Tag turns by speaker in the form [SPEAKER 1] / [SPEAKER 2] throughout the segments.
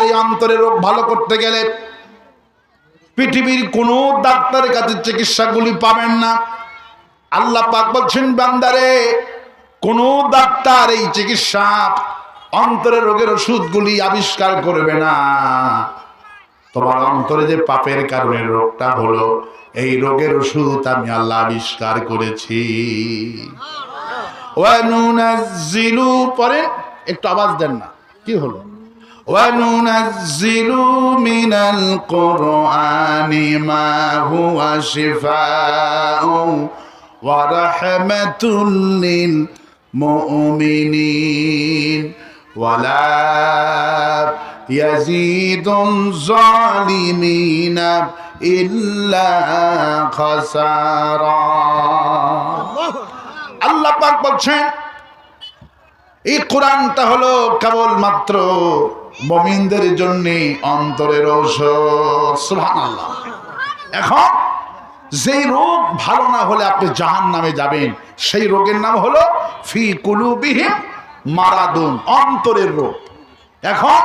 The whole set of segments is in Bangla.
[SPEAKER 1] আর এই রোগ ভালো করতে গেলে পৃথিবীর কোনো ডাক্তারের কাছে চিকিৎসাগুলি পাবেন না। আল্লাহ পাক বলছেন, বান্দারে, কোনো ডাক্তার এই চিকিৎসা অন্তরের রোগের ওষুধগুলি আবিষ্কার করবে না। তোমার অন্তরে যে পাপের কারণে রোগটা হলো, এই রোগের ওষুধ আমি আল্লাহ আবিষ্কার করেছি। পরে একটু আওয়াজ দেন না, কি হলো? وننزل من القرآن ما هو شفاء ورحمة للمؤمنين ولا يزيد الظالمين إلا خسارا আল্লাহ পাক বলছেন এই কোরআনটা হলো কেবলমাত্র মমিনদের জন্য অন্তরের ঔষধ। সুবহানাল্লাহ। এখন যেই রোগ ভালো না হলে আপনি জাহান নামে যাবেন, সেই রোগের নাম হলো ফি কুলুবিহিম মারাদুন, অন্তরের রোগ। এখন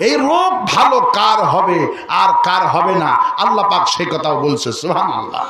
[SPEAKER 1] এই রোগ ভালো কার হবে, আর কার হবে না, আল্লাহ পাক সেই কথাও বলছে, সুবহানাল্লাহ।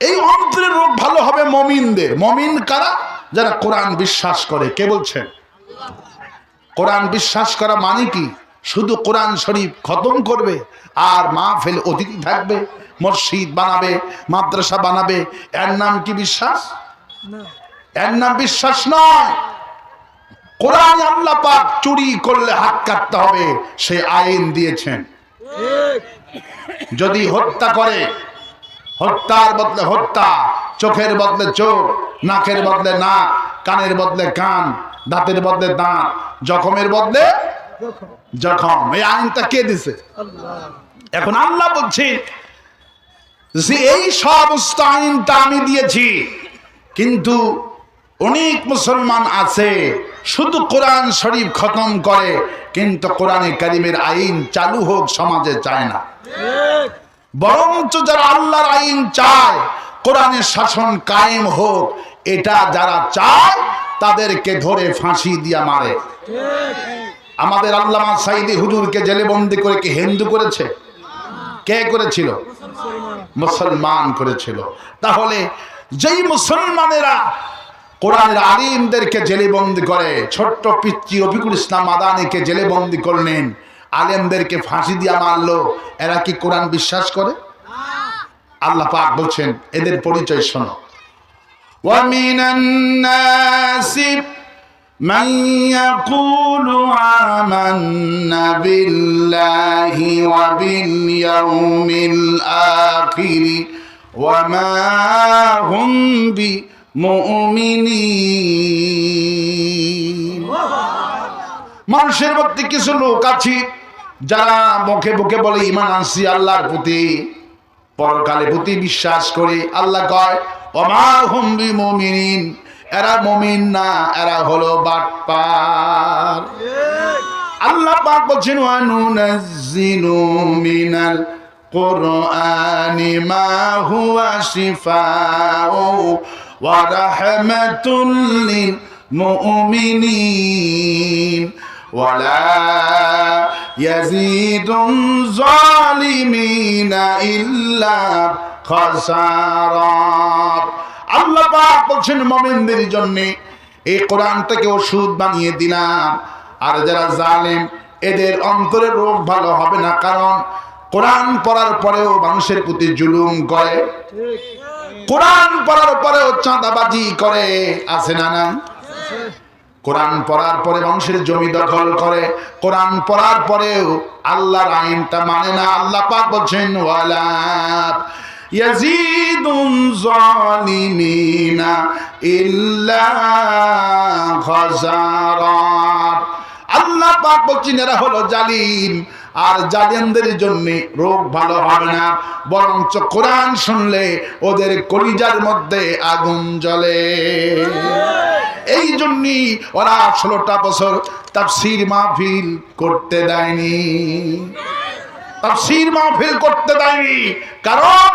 [SPEAKER 1] এই অন্তরের রোগ ভালো হবে মমিনদের। মমিন কারা? যারা কোরআন বিশ্বাস করে। কে বলছেন? কোরআন বিশ্বাস করা মানে কি? শুধু কোরআন শরীফ খতম করবে আর মাহফিল অতিথি থাকবে মসজিদ বানাবে মাদ্রাসা বানাবে এর নাম কি বিশ্বাস? এর নাম বিশ্বাস নয়। কোরআন আল্লাহ পাক চুরি করলে হাত কাটতে হবে সে আইন দিয়েছেন। যদি হত্যা করে হত্যার বদলে হত্যা চোখের বদলে চোখ নাকের বদলে নাক কানের বদলে কান দাঁতের বদলে দাঁত জখমের বদলে জখম। এই আইনটা কে দিছে? এখন আল্লাহ বলছে যে এই সমস্ত আইনটা আমি দিয়েছি কিন্তু অনেক মুসলমান আছে শুধু কোরআন শরীফ খতম করে কিন্তু কোরআনে কারিমের আইন চালু হোক সমাজে চায় না। বরঞ্চ যারা আল্লাহর আইন চায় কোরআনের শাসন কায়েম হোক এটা যারা চায় তাদেরকে ধরে ফাঁসি দিয়া মারে। আমাদের আল্লামা সাইদি হুজুরকে জেলে বন্দি করে কি হিন্দু করেছে? কে করেছিল? মুসলমান করেছিল। তাহলে যেই মুসলমানেরা কোরআনের আলিমদেরকে জেলেবন্দি করে, ছোট্ট পিচ্চি রফিকুল ইসলাম আদানিকে জেলেবন্দি করলেন, আলেমদেরকে ফাঁসি দিয়া মারলো, এরা কি কোরআন বিশ্বাস করে? আল্লাহ পাক বলছেন, এদের পরিচয় শোনো। ومن الناس من يقول آمنا بالله وباليوم الآخر وما هم بمؤمنين মানুষের মধ্যে কিছু লোক আছে যারা মুখে মুখে বলে ইমান আনছি আল্লাহর প্রতি পরকালে প্রতি বিশ্বাস করে আল্লাহ কয় অমা হুম্বি মমিনিন এরা মমিন না এরা হলো বাটপার আল্লাহ পাক বলছেন ওয়ানুনাজ্জিলু মিনাল কুরআনি মা হুয়া শিফাউ ওয়া রাহমাতুল লিল মুমিনিন ولا يزيد الظالمين إلا খসারাত। আল্লাহ পাক বলছেন মুমিনদের জন্য এই কোরআনটাকে ওষুধ বানিয়ে দিলাম। আর যারা জালেম, এদের অন্তরে রোগ ভালো হবে না, কারণ কোরআন পড়ার পরেও মানুষের প্রতি জুলুম করে। কোরআন পড়ার পরেও চাঁদাবাজি করে, আছে না না কোরআন পড়ার পরে মানুষের জমি দখল করে, কোরআন পড়ার পরেও আল্লাহর আইনটা মানে না। আল্লাহ পাক বলছেন, ওয়ালা ইয়াজিদুন জালিমিনা ইল্লা খাসারা আল্লাহ পাক বলছেন, এরা হলো জালিম, আর জালিমদের জন্য রোগ ভালো হবে না, বরঞ্চ কোরআন শুনলে ওদের কলিজার মধ্যে আগুন জ্বলে। এই জন্যই ওরা ষোলোটা বছর তাফসির মাহফিল করতে দেয়নি। তাফসির মাহফিল করতে দেয়নি। কারণ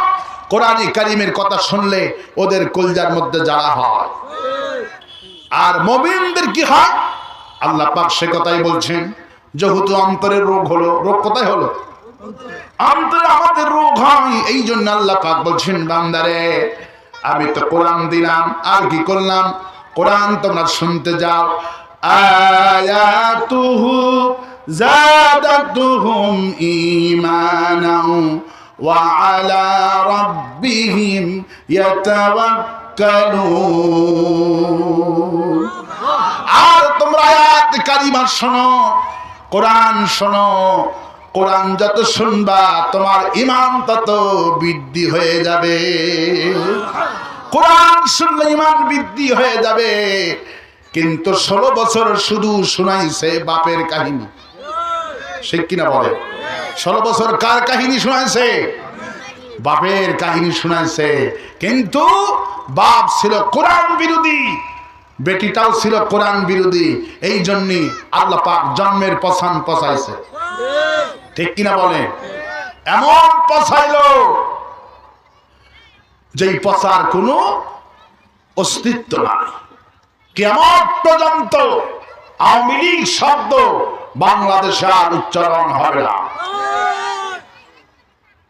[SPEAKER 1] কোরআনে কারিমের কথা শুনলে ওদের কলজার মধ্যে জ্বালা হয়। আর মমিনদের কি হয়? আল্লাহ পাক সে কথাই বলছেন, যেহেতু অন্তরের রোগ হলো, রোগ কোথায় হলো? অন্তরে আমাদের রোগ হয় এই জন্য আল্লাহ পাক বলছেন, বান্দারে, আমি তো কোরআন দিলাম, আর কি করলাম? কোরআন তোমরা শুনতে যাও। আয়াতুহু জাদাতুহুম ঈমানাও আলা রাব্বিহিম ইয়াতাওয়াক্কালুন আর তোমরা আয়াত কারিমা শোনো, কোরআন শোনো, কোরআন যত শুনবা, তোমার ইমান তত বৃদ্ধি হয়ে যাবে। কোরআন শুনলে ইমান বৃদ্ধি হয়ে যাবে, কিন্তু ষোলো বছর শুধু শুনাইছে বাপের কাহিনী। সে কিনা বলে ষোলো বছর কার কাহিনী শুনাইছে? বাপের কাহিনী শুনাইছে। কিন্তু বাপ ছিল কোরআন বিরোধী, বেটিটাও ছিল কোরআন বিরোধী। এই জন্যই আল্লাহ পাক জন্মের পছান পচাইছে। ঠিক কিনা বলে? এমন পচাইলো যেই পচার কোনো অস্তিত্ব নাই। কেমন পর্যন্ত আওয়ামী লীগ শব্দ বাংলাদেশে আর উচ্চারণ হবে না।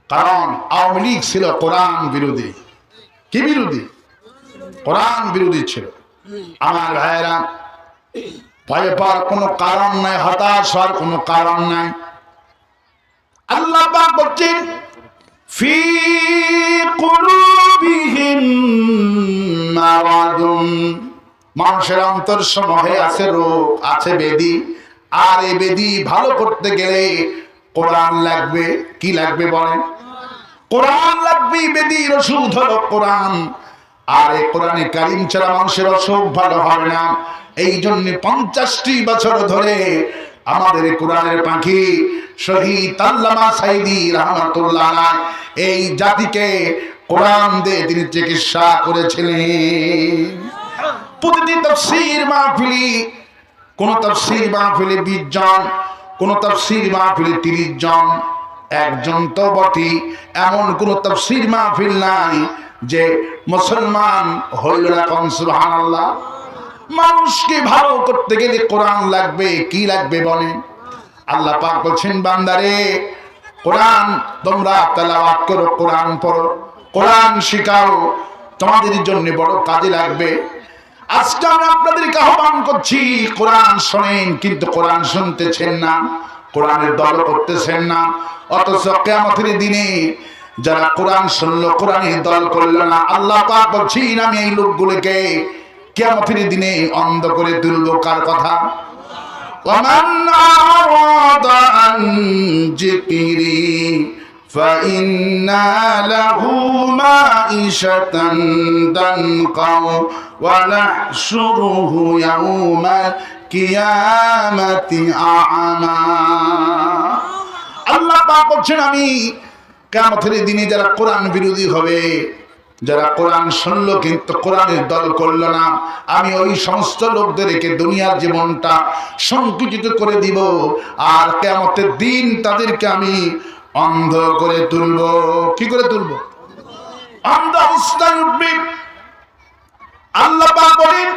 [SPEAKER 1] কারণ আওয়ামী লীগ ছিল কোরআন বিরোধী। কি বিরোধী? কোরআন বিরোধী ছিল। আমার ভাইয়েরা, ভয় পাওয়ার কোনো কারণ নাই, হতাশ হওয়ার কোনো কারণ নাই। আল্লাহ পাক বলছেন, ফি কুলুবিহিম মারাদুন মানুষের অন্তর সমূহে আছে রোগ, আছে বেদি। আর এই বেদি ভালো করতে গেলে কোরআন লাগবে, কি লাগবে বলেন? কোরআন লাগবে বেদির ওষুধ হলো কোরআন। আর এই কোরআনে কারিম ছাড়া মানুষের অসুখ ভালো হবে না। এই জন্য পঞ্চাশটি বছর ধরে আমাদের কোরআনের পাখি শহীদ আল্লামা সাইদি রহমতুল্লাহ এই জাতিকে কোরআন দিয়ে তিনি চিকিৎসা করেছিলেন। প্রতিটি তফসির মাহফিলি, কোন তফসির মাহফিলে বিশ জন, কোন তফসির মাহফিলে তিরিশ জন একজন তো বটি এমন কোন তফসির মাহফিল নাই যে মুসলমান হইল না কন, সুবহানাল্লাহ। মানুষকে ভালো করতে গেলে কোরআন লাগবে, কি লাগবে বলেন? আল্লাহ পাক বলছেন, বান্দারে, কোরআন, তোমরা তেলাওয়াত করো, কোরআন পড়ো, কোরআন শিখাও, তোমাদের জন্য বড় কাজে লাগবে। আজকে আমি আপনাদেরকে আহ্বান করছি, কোরআন শোনেন, কিন্তু কোরআন শুনতেছেন না। কোরআনের দল করতেছেন না অথচ কেমতের দিনে যারা কোরআন শুনলো কোরআনের দল করলো না আল্লাহ পাক বলছেন আমি এই লোকগুলোকে কেমতের দিনে অন্ধ করে তুলবো কার কথা ومن أعرض عن ذكري فإن له معيشة ضنكا ونحشره يوم কিয়ামাতি আ'মা। আল্লাহ পাক বলছেন, আমি কিয়ামতের দিনে যারা কোরআন বিরোধী হবে, যারা কোরআন শুনলো কিন্তু কোরআনের দল করল না, আমি ওই সমস্ত লোকদেরকে দুনিয়ার জীবনটা সংকুচিত করে দিব আর কেমতের দিন তাদেরকে আমি অন্ধ করে তুলব। কি করে তুলব? অন্ধ অবস্থায় উঠবে। আল্লাহ বলেন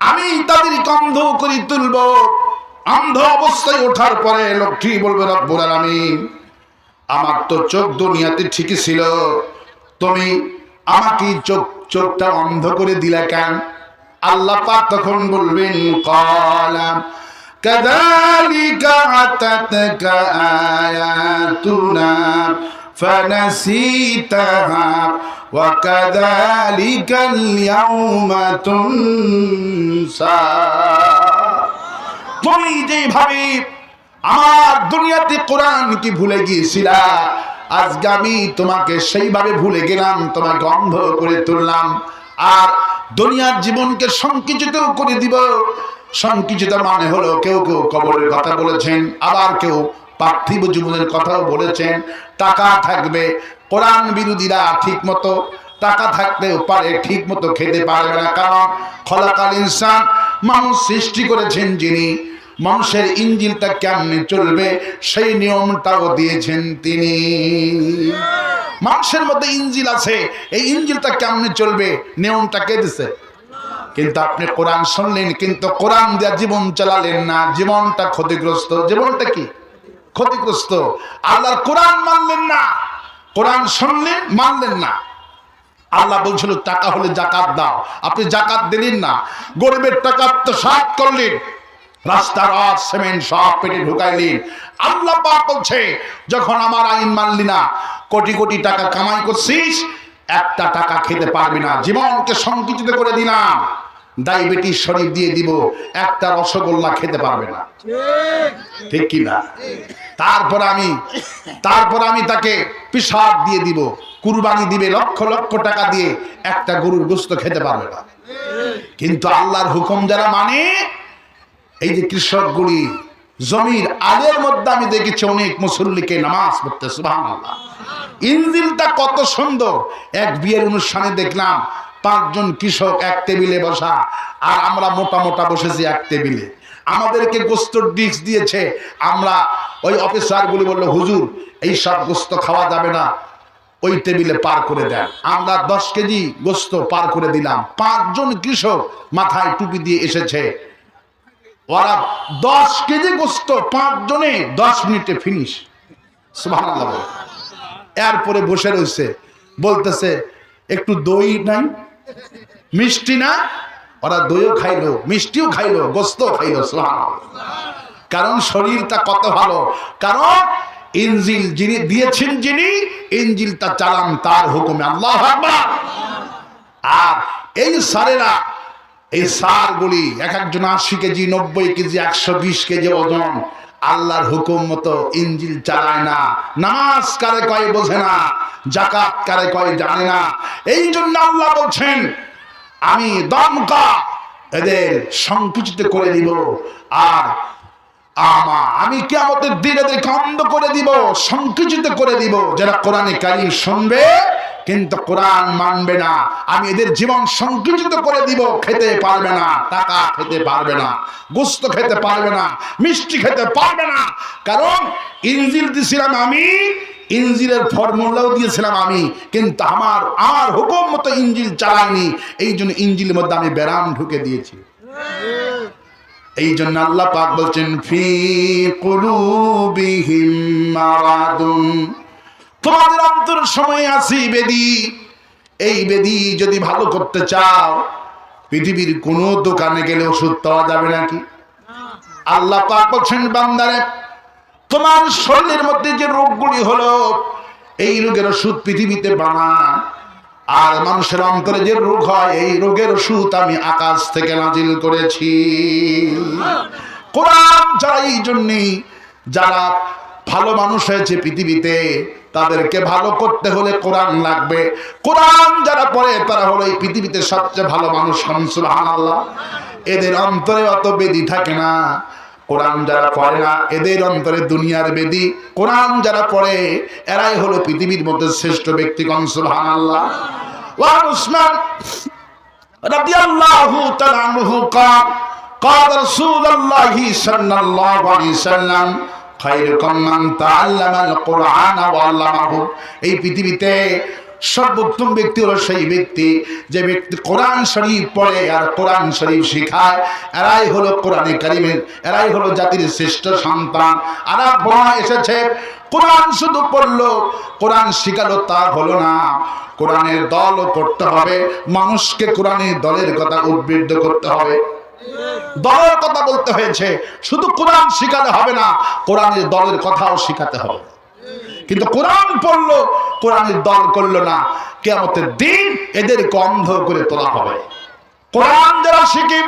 [SPEAKER 1] আমি তাদেরকে অন্ধ করে তুলবো অন্ধ অবস্থায় ওঠার পরে লক্ষ্মী বলবে রব্বুল আলামিন আমার তো চোখ দুনিয়াতে ঠিকই ছিল তুমি আমাকে চোখ চোখটা অন্ধ করে দিলা কেন আল্লাহ পাক তখন বলবেন কলাম كذلك أتتك آياتنا فنسيتها وكذلك اليوم تنسى তুমি যেভাবে আমার দুনিয়াতে কোরআন কি ভুলে গিয়েছিলা আজকে আমি তোমাকে সেইভাবে ভুলে গেলাম তোমাকে অন্ধ করে তুললাম আর দুনিয়ার জীবনকে সংকুচিত করে দিব সংকুচিত মানে হলো কেউ কেউ কবরের কথা বলেছেন আবার কেউ পার্থিব জীবনের কথাও বলেছেন টাকা থাকবে কোরআন বিরোধীরা ঠিক মতো টাকা থাকলেও পারে, ঠিক মতো খেতে পারবে না। কারণ খলাকাল ইনসান মানুষ সৃষ্টি করেছেন যিনি, মানুষের ইঞ্জিনটা কেমনে চলবে সেই নিয়মটাও দিয়েছেন তিনি। মানুষের মধ্যে ইঞ্জিল আছে, এই ইঞ্জিলটা কেমনে চলবে, নিয়মটা কে দিছে? কিন্তু আপনি কোরআন শুনলেন, কিন্তু কোরআন দেওয়া জীবন চালালেন না, জীবনটা ক্ষতিগ্রস্ত। জীবনটা কি? ক্ষতিগ্রস্ত। আল্লাহর কোরআন মানলেন না। কোরআন শুনলেন মানলেন না। আল্লাহ বলছিল, টাকা হলে জাকাত দাও। আপনি জাকাত দিলেন না। গরিবের টাকা আত্মসাত করলেন। রাস্তার রড সিমেন্ট সব পেটে ঢুকাইলেন। আল্লাহ পাক বলছে, যখন আমার আইন মানলি না, কোটি কোটি টাকা কামাই করছিস, একটা টাকা খেতে পারবি না। জীবনকে সংকুচিত করে দিলাম। ডায়াবেটিস শরীর দিয়ে দিব, একটা রসগোল্লা খেতে পারবে না। ঠিক কি না? তারপর আমি তারপর আমি তাকে পিসাব দিয়ে দিব, কুরবানি দিবে লক্ষ লক্ষ টাকা দিয়ে একটা গরুর গোস্ত খেতে পারবে না। কিন্তু আল্লাহর হুকুম যারা মানে এই যে কৃষকগুলি জমির আলের মধ্যে আমি দেখেছি অনেক মুসল্লিকে নামাজ পড়তে, সুবহানাল্লাহ। ইঞ্জিলটা কত সুন্দর। এক বিয়ের অনুষ্ঠানে দেখলাম পাঁচজন কৃষক এক টেবিলে বসা, আর আমরা মোটা মোটা বসেছি এক টেবিলে। আমাদেরকে গোস্তর ডিশ দিয়েছে। আমরা ওই অফিসারগুলি বলল, হুজুর, এই সব গোস্ত খাওয়া যাবে না। ওই টেবিলে পার করে দেন। আমরা দশ কেজি গোস্ত পার করে দিলাম। পাঁচজন কৃষক মাথায় টুপি দিয়ে এসেছে। ওরা দশ কেজি গোস্ত পাঁচজনে দশ মিনিটে ফিনিশ এরপরে বসে রয়েছে। বলতেছে, একটু দই নাই? মিষ্টি না? ওরা দইও খাইলো, মিষ্টিও খাইলো গোস্ত খাইলো। কারণ শরীরটা কত ভালো? কারণ ইঞ্জিল যিনি দিয়েছেন যিনি ইঞ্জিলটা চালান তার হুকুমে। আল্লাহ আর এই সারেরা, এই সারগুলি এক একজন আশি কেজি, নব্বই কেজি, একশো বিশ কেজি ওজন। আল্লাহর হুকুম মতো ইঞ্জিল চালায় না। নামাজ কারে কয় বোঝে না? জাকাত কারে কয় জানে না। এই জন্য আল্লাহ বলছেন, আমি দমকা এদের সংকুচিত করে দিব আর আমা, আমি কেমতের দিন এদেরকে অন্ধ করে দিব, সংকুচিত করে দিব। যারা কোরআনে কারিম শুনবে, কিন্তু কোরআন মানবে না। আমি এদের জীবন সংকুচিত করে দিব, খেতে পারবে না, টাকা খেতে পারবে না, গোস্ত খেতে পারবে না, মিষ্টি খেতে পারবে না। কারণ ইঞ্জিল দিছিলাম আমি ইঞ্জিলের ফর্মুলাও দিয়েছিলাম আমি, কিন্তু আমার আমার হুকুম মতো ইঞ্জিল চালাইনি। এই জন্য ইঞ্জিলের মধ্যে আমি ব্যারাম ঢুকে দিয়েছি। এই জন্য আল্লাহ পাক বলছেন, ফি কুলুবিহিম মারাদুন। তোমাদের অন্তর সময় আছি বেদি। এই বেদি যদি ভালো করতে চাও, পৃথিবীর কোনো দোকানে গেলে ওষুধ পাওয়া যাবে নাকি? আল্লাহ পাক বলছেন, বান্দারে তোমার শরীরের মধ্যে যে রোগগুলি হলো, এই রোগের ওষুধ পৃথিবীতে বানায় আর মানুষের অন্তরে যে রোগ হয়, এই রোগের ওষুধ আমি আকাশ থেকে নাজিল করেছি। কোরআন যারা এই জন্যেই, যারা ভালো মানুষ হয়েছে পৃথিবীতে, তাদেরকে ভালো করতে হলে কোরআন লাগবে। কোরআন যারা পড়ে, তারা হলো এই পৃথিবীতে সবচেয়ে ভালো মানুষ। আল্লাহ এদের অন্তরে অত বেদি থাকে না। কোরআন যারা পড়ে না এদের অন্তরে দুনিয়ার বেদি কোরআন যারা পড়ে এরাই হলো পৃথিবীর মধ্যে শ্রেষ্ঠ ব্যক্তি কনসুলহান আল্লাহ وعن عثمان رضي الله تعالى عنه قال قال رسول الله صلى الله عليه وسلم خيركم من تعلم القرآن وعلمه এই পৃথিবীতে সর্বোত্তম ব্যক্তি হলো সেই ব্যক্তি যে ব্যক্তি কোরআন শরীফ পড়ে আর কোরআন শরীফ শিখায়। এরাই হলো কোরআনে কারিমের, এরাই হলো জাতির শ্রেষ্ঠ সন্তান। আর বলা এসেছে, কোরআন শুধু পড়ল, কোরআন শিখালো তা হলো না। কোরআনের দলও করতে হবে, মানুষকে কোরআনের দলের কথা উদ্বৃদ্ধ করতে হবে। দলের কথা বলতে হয়েছে, শুধু কোরআন শিখালে হবে না, কোরআনের দলের কথাও শিখাতে হবে। কিন্তু কোরআন পড়ল কোরআনের দল করল না কেমতের দিন এদেরকে অন্ধ করে তোলা হবে। কোরআন যারা শিখে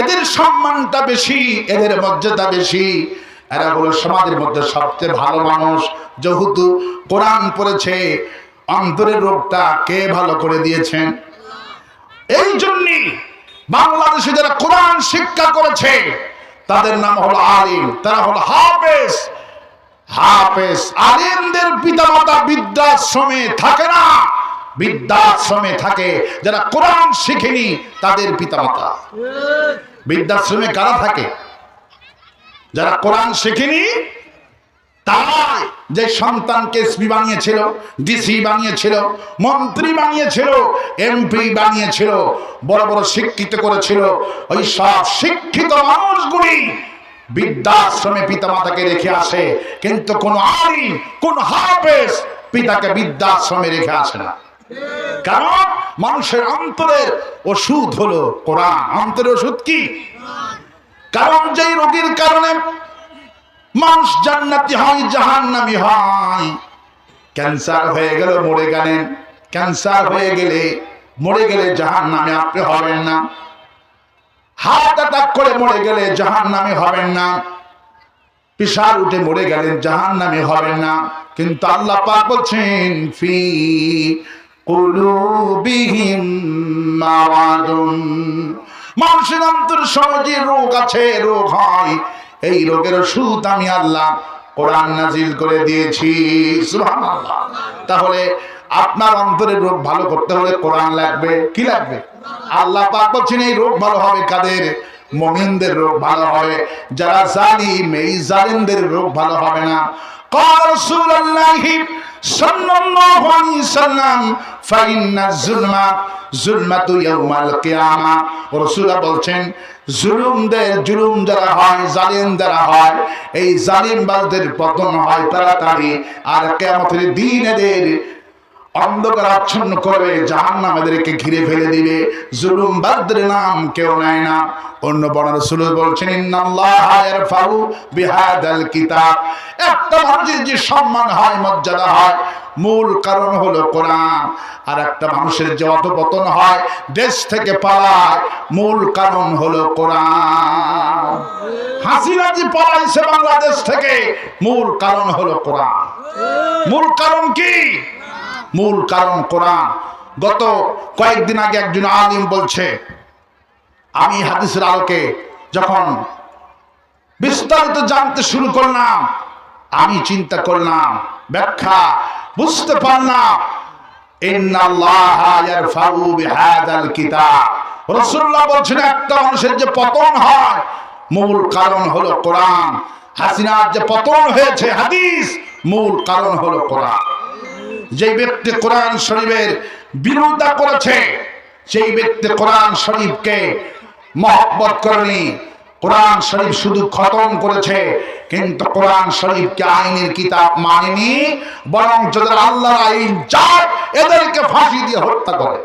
[SPEAKER 1] এদের সম্মানটা বেশি, এদের মর্যাদা বেশি। এরা হলো সমাজের মধ্যে সবচেয়ে ভালো মানুষ যেহেতু কোরআন পড়েছে, অন্তরের রোগটা কে ভালো করে দিয়েছেন? এই জন্যই বাংলাদেশে যারা কোরআন শিক্ষা করেছে, তাদের নাম হলো আলিম, তারা হলো হাফেজ। হাফেজ আলিমদের পিতামাতা বৃদ্ধাশ্রমে থাকে না। বৃদ্ধাশ্রমে থাকে। যারা কোরআন শিখেনি, তাদের পিতামাতা। বৃদ্ধাশ্রমে কারা থাকে? যারা কোরআন শেখেনি, তারাই যে সন্তানকে এসপি বানিয়েছিল, ডিসি বানিয়েছিল, মন্ত্রী বানিয়েছিল, এমপি বানিয়েছিল, বড় বড় শিক্ষিত করেছিল, ওই সব শিক্ষিত মানুষগুলি বৃদ্ধাশ্রমে পিতামাতাকে রেখে আসে, কিন্তু কোন আইন কোন হাফেজ পিতাকে বৃদ্ধাশ্রমে রেখে আসে না। কারণ মানুষের অন্তরের ওষুধ হলো কোরআন। অন্তরের ওষুধ কি? কারণ যেই রোগীর কারণে মানুষ জান্নাতি হয়, জাহান্নামি হয়। ক্যান্সার হয়ে গেল মরে গেলেন। ক্যান্সার হয়ে গেলে মরে গেলে জাহান্নামে আপনি হবেন না। হার্ট অ্যাটাক করে মরে গেলে জাহান নামে হবেন না। পিসার উঠে মরে গেলেন জাহান নামে হবেন না। কিন্তু আল্লাহ পাক বলছেন, ফি কুলুবিহিম মারাদুন মানুষের অন্তর সহজে রোগ আছে, রোগ হয়, এই রোগের ওষুধ আমি আল্লাহ কোরআন নাজিল করে দিয়েছি। তাহলে আপনার অন্তরের রোগ ভালো করতে হলে কোরআন লাগবে, কি লাগবে? আল্লাহ পাক বলছেন এই রোগ ভালো হবে কাদের মুমিনদের রোগ ভালো হবে যারা জালিম এই জালিমদের রোগ ভালো হবে না قال رسول الله صلى الله عليه وسلم فإن الظلم ظلمة يوم القيامة রাসূলুল্লাহ বলছেন জুলুমদের জুলুম যারা হয় জালিম যারা হয় এই জালিমবাজদের পতন হয় তাড়াতাড়ি আর কিয়ামতের দিন এদের অন্ধকার আচ্ছন্ন করবে, জাহান্নাম এদেরকে ঘিরে ফেলে দিবে। জুলুম বাদদের নাম কেউ নেয় না। অন্য বড় রসুল বলছেন বিহাদাল কিতাব। একটা মানুষের যে সম্মান হয়, মর্যাদা হয়, মূল কারণ হলো কোরআন। আর একটা মানুষের যে অধপতন হয়, দেশ থেকে পালায়, মূল কারণ হলো কোরআন। হাসিনা যে পালাইছে বাংলাদেশ থেকে, মূল কারণ হলো কোরআন। মূল কারণ কি? মূল কারণ কোরআন। গত কয়েকদিন আগে একজন আলিম বলছে, আমি হাদিসের আলোকে যখন বিস্তারিত জানতে শুরু করলাম, আমি চিন্তা করলাম, ব্যাখ্যা বুঝতে পারলাম রসুল্লাহ বলছেন, একটা মানুষের যে পতন হয়, মূল কারণ হলো কোরআন। হাসিনার যে পতন হয়েছে, হাদিস, মূল কারণ হলো কোরআন। যে ব্যক্তি কোরআন শরীফের বিরোধিতা করেছে, সেই ব্যক্তি কোরআন শরীফকে মহব্বত করেনি। কোরআন শরীফ শুধু খতম করেছে, কিন্তু কোরআন শরীফকে আইনের কিতাব মানেনি, বরং যাদের আল্লাহর আইন চায়, এদেরকে ফাঁসি দিয়ে হত্যা করে।